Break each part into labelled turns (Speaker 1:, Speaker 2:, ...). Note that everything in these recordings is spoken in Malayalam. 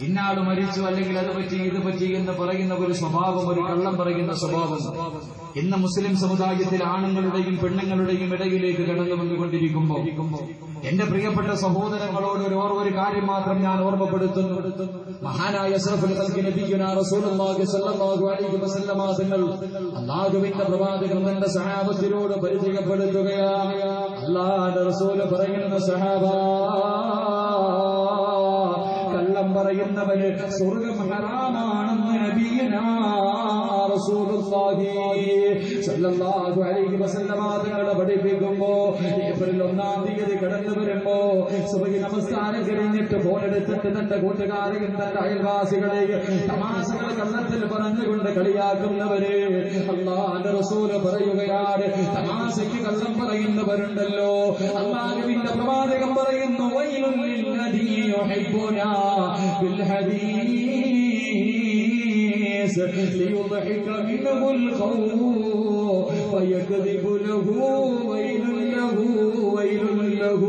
Speaker 1: ഇന്നാൾ മരിച്ചു അല്ലെങ്കിൽ അത് പറ്റി ഇത് പറ്റി എന്ന് പറയുന്ന ഒരു സ്വഭാവം ഒരു കള്ളം പറയുന്ന സ്വഭാവം. ഇന്ന് മുസ്ലിം സമുദായത്തിൽ ആണുങ്ങളുടെയും പെണ്ണുങ്ങളുടെയും ഇടയിലേക്ക് കടന്നു വന്നുകൊണ്ടിരിക്കുമ്പോൾ എന്റെ പ്രിയപ്പെട്ട സഹോദരങ്ങളോട് ഒരു ഓർ ഒരു കാര്യം മാത്രം ഞാൻ ഓർമ്മപ്പെടുത്തുന്നു. മഹാനായ അള്ളാഹുവിന്റെ തന്റെ സഹാബത്തിനോട് പരിചയപ്പെടുത്തുകയാണ്. അല്ലാതെ പറയുന്ന സഹാബ കള്ളം പറയുന്നവന് സ്വർഗം ഹറാമാണെന്ന് തങ്ങളെ പഠിപ്പിക്കുമ്പോ ഏപ്രിൽ ഒന്നാം തീയതി കടന്നു വരുമ്പോ സുബഹി നമസ്കാരം കഴിഞ്ഞിട്ട് ഫോണെടുത്തിട്ട് തന്റെ കൂട്ടുകാരെയും തന്റെ അയൽവാസികളെ തമാശകൾ കള്ളത്തിൽ പറഞ്ഞുകൊണ്ട് കളിയാക്കുന്നവര് അള്ളാന്റെ റസൂൽ പറയുകയാണ്. തമാശയ്ക്ക് കള്ളം പറയുന്നവരുണ്ടല്ലോ. അള്ളാഹുവിന്റെ പ്രവാചകം പറയുന്നു വൈലുൽ للذي يحبنا بالحديث ليضحك منه القوم فيكذب له ويل له ويل له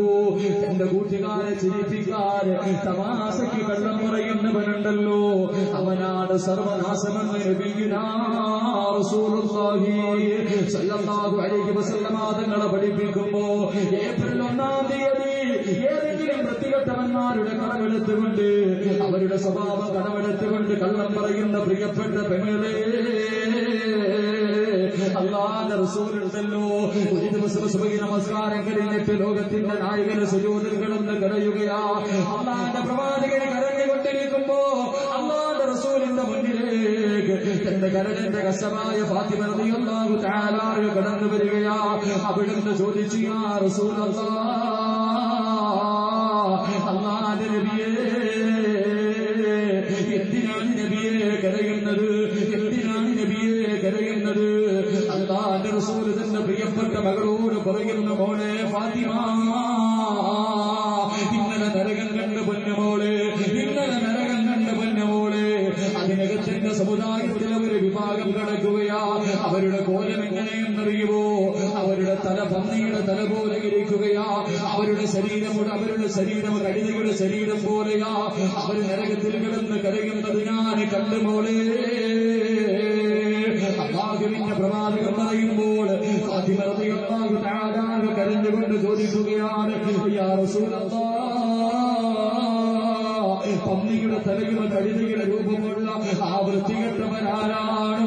Speaker 1: എന്റെ കൂട്ടുകാരെ ചിരിപ്പിക്കാൻ തമാശയ്ക്ക് കള്ളം പറയുന്നവനുണ്ടല്ലോ അവനാണ് സർവനാശമെന്ന് നബിയുനാ റസൂലുള്ളാഹി സ്വല്ലല്ലാഹു അലൈഹി വസല്ലമ തങ്ങളെ പഠിപ്പിക്കുമ്പോ ഏപ്രിൽ ഒന്നാം തീയതി ഏതെങ്കിലും വൃത്തികെട്ടവന്മാരുടെ കടമെടുത്തുകൊണ്ട് അവരുടെ സ്വഭാവ കടമെടുത്തുകൊണ്ട് കള്ളം പറയുന്ന പ്രിയപ്പെട്ട പെങ്ങളെ അല്ലാതെ റസൂലുണ്ടല്ലോ ഒരു ദിവസം സുബഹി നമസ്കാരം കഴിഞ്ഞിട്ട് ലോകത്തിന്റെ നായകന് സുജോതികളെന്ന് കരയുകയാ. അള്ളാന്റെ പ്രവാചകനെ കരഞ്ഞുകൊണ്ടിരിക്കുമ്പോ അള്ളാന്റെ റസൂലിന്റെ മുന്നിലേക്ക് തന്റെ കരടിന്റെ കഷ്ടമായ ഫാത്തിമ റളിയല്ലാഹു തആല കടന്നു വരികയാ. അവിടുന്ന് ചോദിച്ചു യാ റസൂലല്ലാഹ് മകളോട് പറയുന്ന മോളെ ഫാത്തിമ ഇന്നലെ നരകം കണ്ട പൊന്നുമോളെ ഇന്നലെ നരകം കണ്ട പൊന്നുമോളെ അതിനകത്തിന്റെ സമുദായത്തിലെ ഒരു വിഭാഗം കിടക്കുകയാ. അവരുടെ കോലം എങ്ങനെയെന്നറിയുമോ? അവരുടെ തല പന്നിയുടെ തല പോലെ ഇരിക്കുകയാ. അവരുടെ ശരീരം അവരുടെ ശരീരം കഴുതയുടെ ശരീരം പോലെയാ. അവർ നരകത്തിൽ കിടന്ന് കരയുന്നത് ഞാൻ കണ്ടുമോളെ പ്രവാചകം പറയുമ്പോൾ തആല കരഞ്ഞുകൊണ്ട് ചോദിക്കുകയാണ് പന്നിയുടെ തലയുടെ കഴുതയുടെ രൂപമുള്ള ആ വൃത്തികെട്ടവരാരാണ്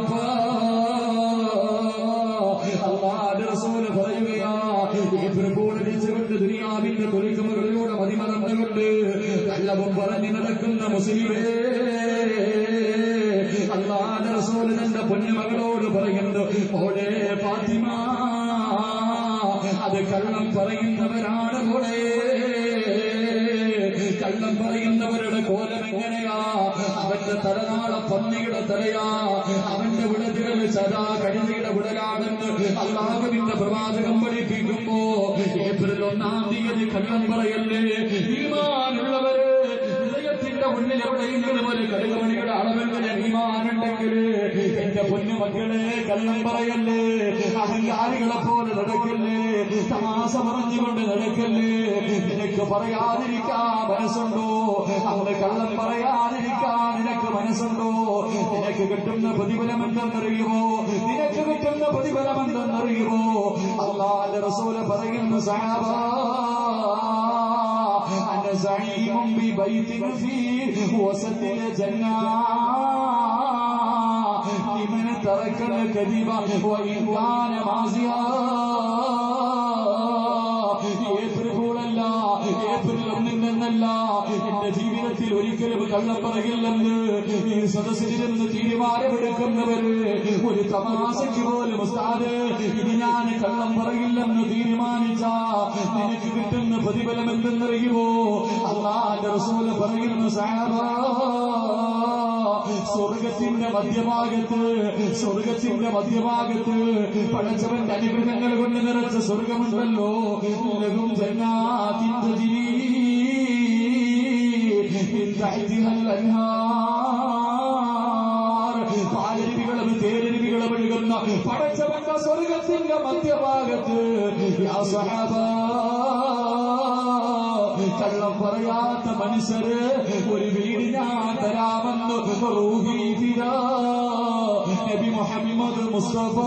Speaker 1: അള്ളാഹുവിന്റെ റസൂൽ പറയുകയാ ഈ പ്രബോധിച്ചുകൊണ്ട് ദുനിയാവിന്റെ തൊലിക്കുമകളിലൂടെ മതിമറന്നുകൊണ്ട് കള്ളവും പറഞ്ഞു നടക്കുന്ന മുസ്ലിമേ അള്ളാഹുവിന്റെ റസൂൽ തന്റെ പൊന്നുമകളോട് പറയുന്നു ഓടേ ഫാത്തിമ അത് കള്ളം പറയുന്നവരാണ് മോളെ കള്ളം പറയുന്നവരുടെ കോലം എങ്ങനെയാ? അവന്റെ തലനാള പന്നിയുടെ തലയാ. അവന്റെ വിടലുകൾ സദാ കഴുതയുടെ വിടലാണെന്ന് അള്ളാഹുവിന്റെ പ്രവാചകം പഠിപ്പിക്കുമ്പോ ഏപ്രിൽ ഒന്നാം തീയതി കള്ളം പറയല്ലേ? ഈമാനുള്ളവര് ഹൃദയത്തിന്റെ ഉള്ളിൽ എവിടെയെങ്കിലും ഒരു കടുകമണിയുടെ അളവെങ്ങനെ ഈമാനുണ്ടെങ്കിൽ എന്റെ പൊന്നുമക്കളെ കള്ളം പറയല്ലേ അഹങ്കാരികളെ പോലെ നടക്കല്ലേ തമാശ പറഞ്ഞുകൊണ്ട് നടക്കല്ലേ നിനക്ക് പറയാതിരിക്കാൻ മനസ്സുണ്ടോ അവന് കള്ളം പറയാതിരിക്കാൻ നിനക്ക് മനസ്സുണ്ടോ നിനക്ക് കിട്ടുന്ന പ്രതിഫലം എന്തെന്നറിയുമോ നിനക്ക് കിട്ടുന്ന പ്രതിഫലം എന്തെന്നറിയുമോ അള്ളാന്റെ റസൂല് പറയുന്നു സഹാബ أنا زعيم ببيت في وسط الجنة لمن ترك الكذب وإن كان معصيا ഏപ്രിൽ ഫൂളല്ല ഏപ്രിൽ ഒന്നിൽ നിന്നല്ല എന്റെ ജീവിതത്തിൽ ഒരിക്കലും കള്ളം പറയില്ലെന്ന് ഈ സദസ്സിലിരുന്ന് തീരുമാനമെടുക്കുന്നവര് ഒരു തമാശയ്ക്ക് പോലും ഉസ്താദ് ഇനി ഞാൻ കള്ളം പറയില്ലെന്ന് തീരുമാനിച്ച നിനക്ക് കിട്ടുന്ന പ്രതിഫലം എന്തെന്നറിയുമോ അള്ളാന്റെ റസൂല് പറയുന്നു സാബ സ്വർഗത്തിന്റെ മധ്യഭാഗത്ത് സ്വർഗത്തിന്റെ മധ്യഭാഗത്ത് പഴച്ചവന്റെ അനുഗ്രഹങ്ങൾ കൊണ്ട് നിറച്ച സ്വർഗമുണ്ടല്ലോ. ലഘും ജന്നാതിന്റെ പാലരുവികളും തേരരുവികളും ഒഴുകുന്ന പടച്ചവന്റെ സ്വർഗത്തിന്റെ മധ്യഭാഗത്ത് കള്ളം പറയാത്ത മനുഷ്യര് ഒരു വീടിനാ തരാമെന്ന് റൂഹി നബി മുഹമ്മദ് മുസ്തഫ